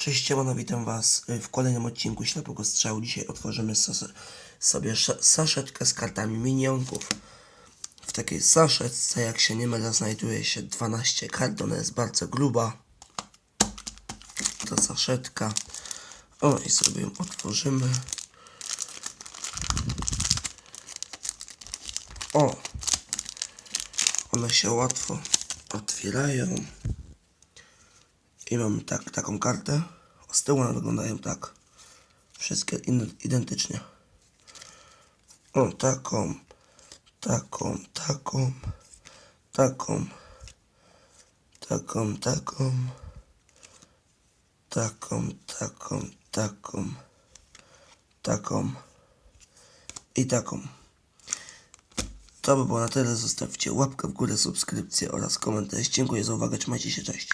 Cześć, siemano, witam Was w kolejnym odcinku Ślepego Strzału. Dzisiaj otworzymy sobie sz- saszetkę z kartami minionków. W takiej saszetce, jak się nie mylę, znajduje się 12 kart. Ona jest bardzo gruba. Ta saszetka. O, i sobie ją otworzymy. O! One się łatwo otwierają. I mamy tak, taką kartę. Z tyłu one wyglądają tak. Wszystkie identycznie. O, taką, taką, taką, taką, taką, taką, taką, taką, taką, taką i taką. To by było na tyle. Zostawcie łapkę w górę, subskrypcję oraz komentarz. Dziękuję za uwagę. Trzymajcie się, cześć.